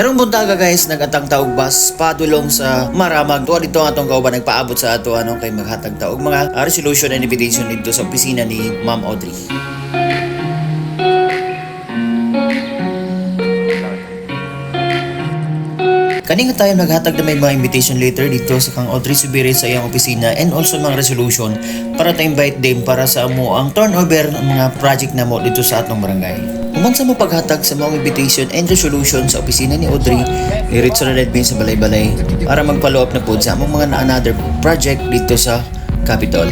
Karong buntaga guys, nagatang taog bus padulong sa Maramag. Tuwa dito atong kauban nagpaabot sa ato ano kay maghatag taog mga ah, resolution and invitation dito sa opisina ni Ma'am Audrey. Kaning tayo naghatag na may mga invitation letter dito sa kang Audrey Subiri sa iyang opisina and also mga resolution para to invite them para sa amo ang turnover ng mga project na mo dito sa atong barangay. Human sa mo paghatag sa mga invitation and resolution sa opisina ni Audrey, iritso na admin sa balay-balay para up na po sa among mga another project dito sa Capitol.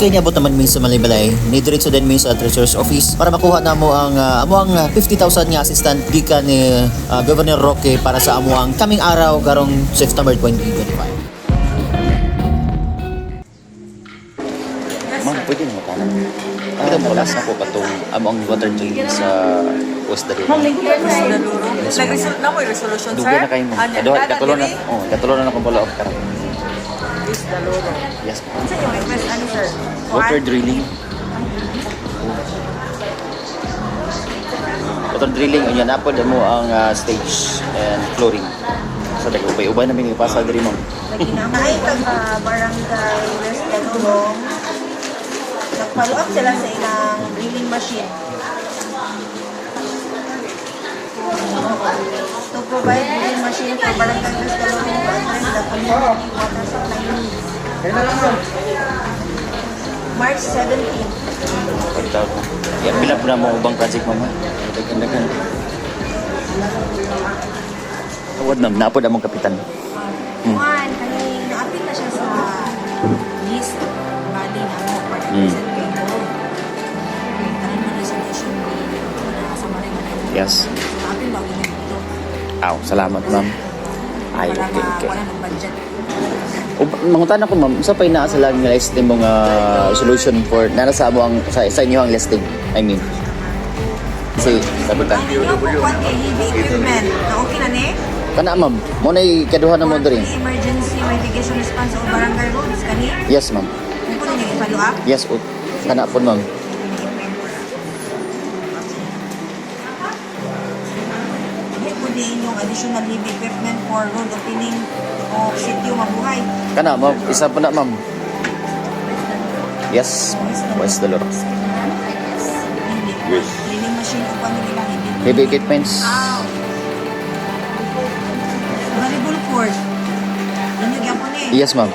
Okay niya naman mi sa Malibalay. Ni diretso din mi sa Treasurer's Office para makuha na mo ang ah, amo ang ah, 50,000 nga assistant gikan ni ah, Governor Roque para sa amo ang kaming araw karong September 2025. Ma'am, pwede na makanan. Pwede mo last na po katong among water drain sa West Daluro. Nag-result na mo yung resolution, sir? Dugay na kayo mo. Ah, Kado, nagdala katulo na. Oh, katulo na akong follow up karon. Is Daluro. Yes. ma'am. Sa yung request, ano, sir? Water drilling. Water drilling, unya na po mo ang ah, stage and flooring. Sa dagko bay ubay na mi pasa diri ma'am. Ay, taga barangay West Daluro. Nag-follow up sila sa ilang drilling machine. To provide drilling machine for barangay West to address the community water needs. March 17. Pagtaw ko. Ya pila po na mo ubang project ma'am. Dagan-dagan. Tawad ma'am, naapod among kapitan. Hmm. Juan, kani na-appeal na siya sa list body na mo for the Mm. na Yes. Aw, salamat ma'am. Ay, Para okay, okay. ng budget. Mangutan ako ma'am, sa pa'y naa sa lang nga listing mong ah, solution for nara sa mo ang sa, sa inyo ang listing. I mean. Kasi equipment. Na okay na ni? Kana ma'am, mo na ikaduha na mo diri. Emergency mitigation response o barangay roads kani? Yes ma'am. Po ninyo i-follow up? Yes, o, kana po ma'am. Hindi po din yung additional heavy equipment for road opening mabuhay. Kana ma'am, isa pa na ma'am. Yes, West Dolor. Hindi. Cleaning machine o paano nila. Heavy equipments. Ow! Volleyball court. Yan yung gyapon eh. Yes ma'am.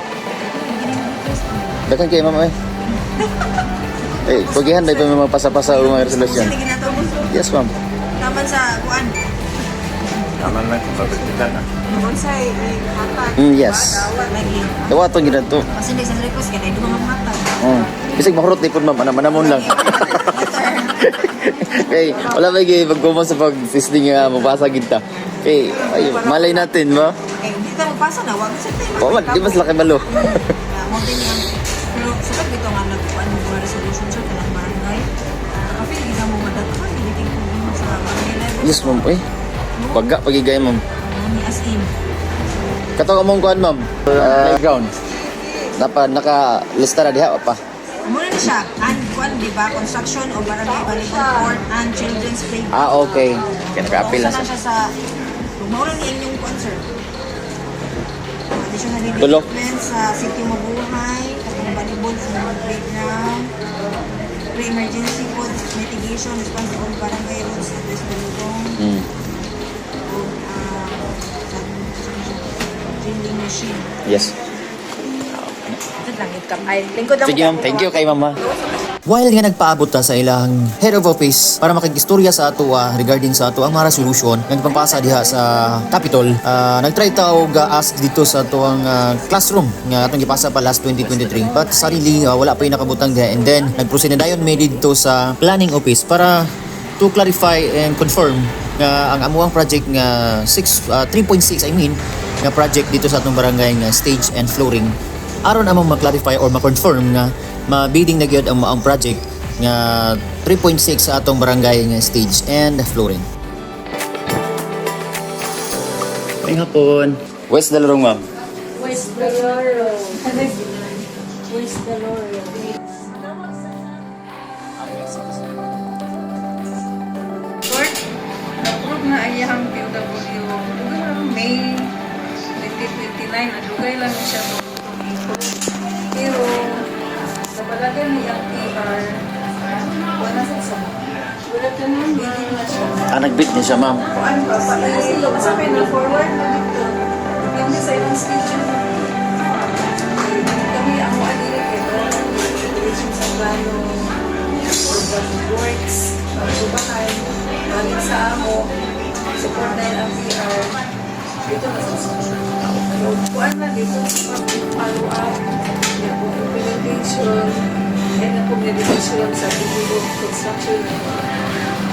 Dakan kay ma'am eh. Eh, pagihan na pa may mga pasa-pasa o mga na to. Yes ma'am. Taman sa kuan. Taman lang kung pabibitan na. Bonsai, hatag. Mm, yes. Dawa to ginadto. Kasi hindi sa request kaya hindi mga matag. Oh. Bisig mahurot ni ana manamon lang. Kay wala ba gyud pagkumo sa pag-testing nga mabasa gid ta. Kay ay malay natin ba? Okay, hindi tayo magpasa na. Wag sa tayo. O man, di mas laki balo. Mo din yung pero sabat dito nga nagkuan mo mga resolution sa kanang barangay. Nakapil gina mo madaghan, hindi problema sa barangay level. yes ma'am, eh. Pagga pagigay ma'am. Ni as in. Katong among kuan ma'am. Playground. Napa naka lista na diha pa. Muna na siya. And kuan, di ba? Construction o barangay volleyball court and children's playground. Ah, okay. Kaya naka-appeal na siya. siya sa... Niya yung concert. Additional Tulo. equipment sa City Mabuhay, katong volleyball and playground, pre-emergency food mitigation, response to all barangay machine. Yes. Ito lang, ito ay lingkod lang Sige ma'am, thank you kay mama. While nga nagpaabot ta sa ilang head of office para makikistorya sa ato ah, regarding sa ato ang mga resolution nga gipangpasa diha sa Capitol, ah, nagtry ta og ah, ask dito sa ato ang ah, classroom nga atong gipasa pa last 2023 but suddenly ah, wala pa yung nakabutang diha and then nagproceed na dayon may dito sa planning office para to clarify and confirm nga ang amuang project nga 6 ah, 3.6 I mean nga project dito sa atong barangay nga stage and flooring aron among ma-clarify or ma-confirm nga ma-bidding na gyud ang maong project nga 3.6 sa atong barangay nga stage and flooring. May hapon. West Dalarong, ma'am. Where's the Loro? Where's 2029, nadugay lang siya to. Pero, sa palagay ni ang PR, wala sa sa wala ka naman, hindi na siya. Ah, niya siya, ma'am. Kuan pa, pa, sabi na forward na dito. Depende sa ilang. Eh, Kami ang mga ito, direction sa program of works, pagsubahan, balik sa amo, support na ang PR. Dito na sa Kuan na dito, follow up, yung po implementation, and ang communication sa digital construction.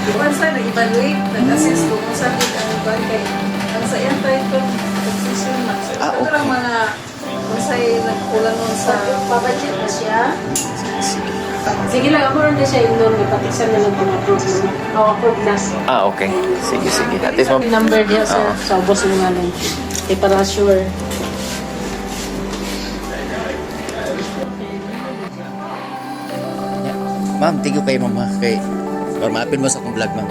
Iwan sa nag-evaluate, nag-assess kung kung din ang bagay. Ang sa tayo ito, position na. Ah, okay. lang mga kung nagkulang nun sa Pabudget na siya. Sige lang, ako rin na siya yung doon. Ipatiksan na lang kung approve mo. O, approve na. Ah, okay. Sige, sige. At least. Yung number niya sa, sa ubos mo nga lang. Eh, para sure. Ma'am, thank you kay ma'am ha. Kay, or maapin mo sa akong vlog, ma'am.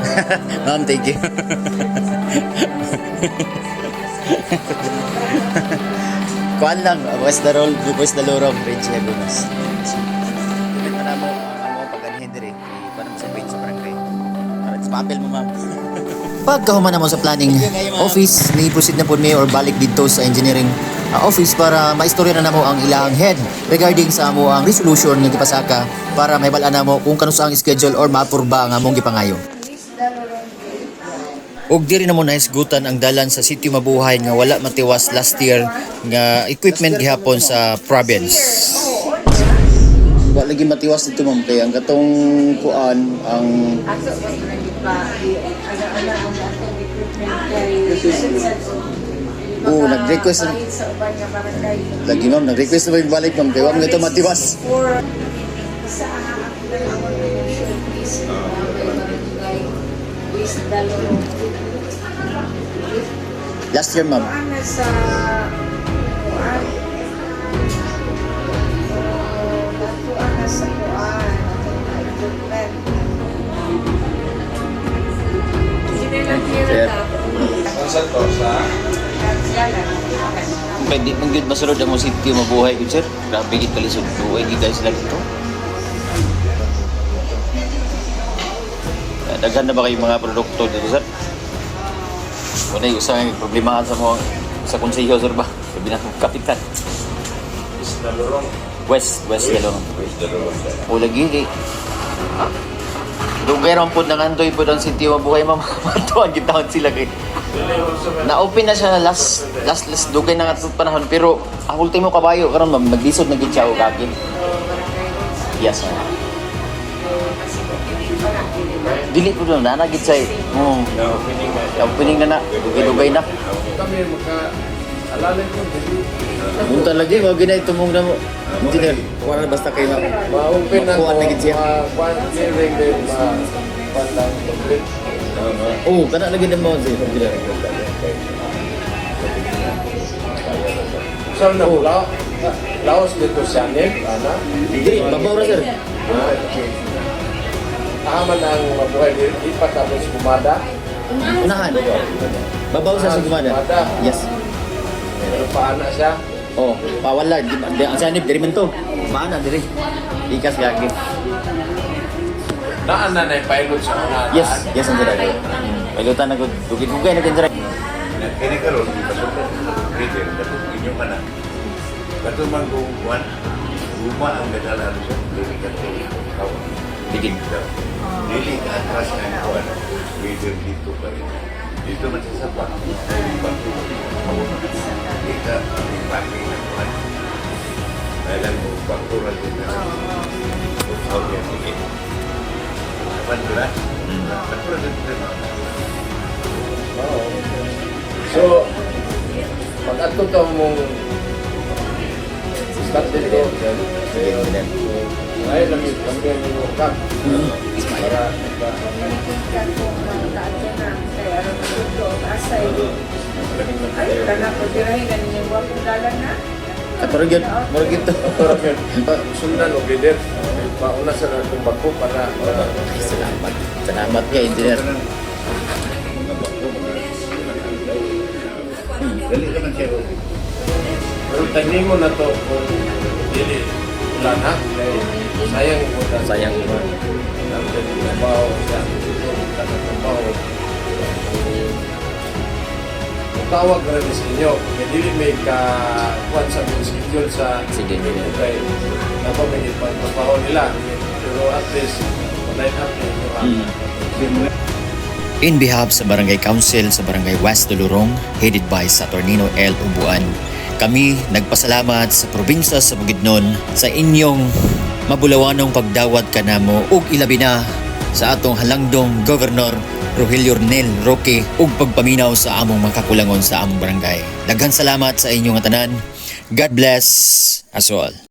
ma'am, thank you. Kuan lang, West Darol, West Dalorong, Ridge Heaveness. Ulit na mo, ang mo pag-anhin diri. Para mo sa page sa barangay. Para sa papel mo, ma'am. Pagkahuman naman sa planning office, ni-proceed na po mi or balik dito sa engineering uh, office para maistorya na namo ang ilang head regarding sa amo ang resolution nga gipasaka para mahibalaan namo kung kano sa ang schedule or maapurba ang among gipangayo. Og diri na mo naisgutan ang dalan sa sitio mabuhay nga wala matiwas last year nga equipment gihapon sa province. Wa lagi matiwas dito, ma'am. Kaya ang katong kuan, ang Oo, nag-request na- nga lagi, ma'am. Nag-request na yung balik, ma'am? Kaya wa mo ito matiwas. Sa ang is barangay is Daloro. Last year, ma'am. Ano sa Sa to, sa Pwede mong yun masunod ang mga sitio mabuhay yun, sir. Grabe gid kalisod. Buhay gid guys lang ito. Ah, Daghan na ba kayong mga produkto dito, sir? Wala yung isang problemahan sa mga sa konseyo, sir ba? Sabi na ng kapitan. is Dalorong. West, West Yellow. West Dalorong. O lagi. Dugay ron po nang andoy po ang sitio mabuhay, ma'am. Matuan gitawon sila kay. Na-open na siya last last last dugay na nga panahon pero ang ultimo kabayo karon ma'am naglisod na gid siya og akin. Yes. ma'am. Dili po doon, nanagid sa oh, Na opening na siya. na na, dugay-dugay na. Kami maka alalay ko dili. Munta lagi, wag ginay tumong na mo. Wala na basta kayo ma'am. Ma-open na Makuha na gid siya. Ma-kuan clearing din ma pandang complete. Oh, kana lagi na mo si engineer. So na lao. Laos dito sa nim, ana. Dili, babaw ra sir. Ahaman ang mabuhay dito ipatapos kumada. Unahan. Babaw sa gumana. Yes. Pero paana siya. Oh, pawala. Ang sanib, diri man to. Maana, diri. Ikas gagi. Naan na na pilot sa una. Yes, yes, ang diri. Pailutan na ko. Dugid-dugay na diri. Kini karon di pasok retail katong inyo mana. Katong man kung kuan guma ang gadala sa dili ka ikaw. Digid. Dili ka atras na kuan. Within dito pa rin. Dito man sa sapa. Ay bantu. Di ka pagi na kuan. Dahil mo bantu ra din na. Okay, sige. Kapan dura? Bantu ra din na. So, pag ato to mong start dito, Sige, engineer. ay lamig kami ang mga kap. Para Kung mga kaatyan na, kaya ano na ito, asay. Ay, kana ko dirahin na ninyong wapong dalan na. Katurog yun. Murag ito. Parang yun, pa- sundan o leader, pauna sa natong bako para para Salamat. Salamat nga, engineer. Dali ka man siya. pero tanim mo na to kung dili ulan ha. Sayang na Sayang mo. Tawag ka rin sa inyo. Kaya dili may ka kuwan sa mga schedule sa Sige, engineer. kay napamigit pa ang trabaho nila. Pero at least, line up na ito ha. In behalf sa Barangay Council sa Barangay West Dolorong, headed by Saturnino L. Ubuan, kami nagpasalamat sa probinsya sa Bukidnon sa inyong mabulawanong pagdawat kanamo ug ilabi na sa atong halangdong Governor Rogelio Nel Roque ug pagpaminaw sa among makakulangon sa among barangay. Daghan salamat sa inyong tanan. God bless us all.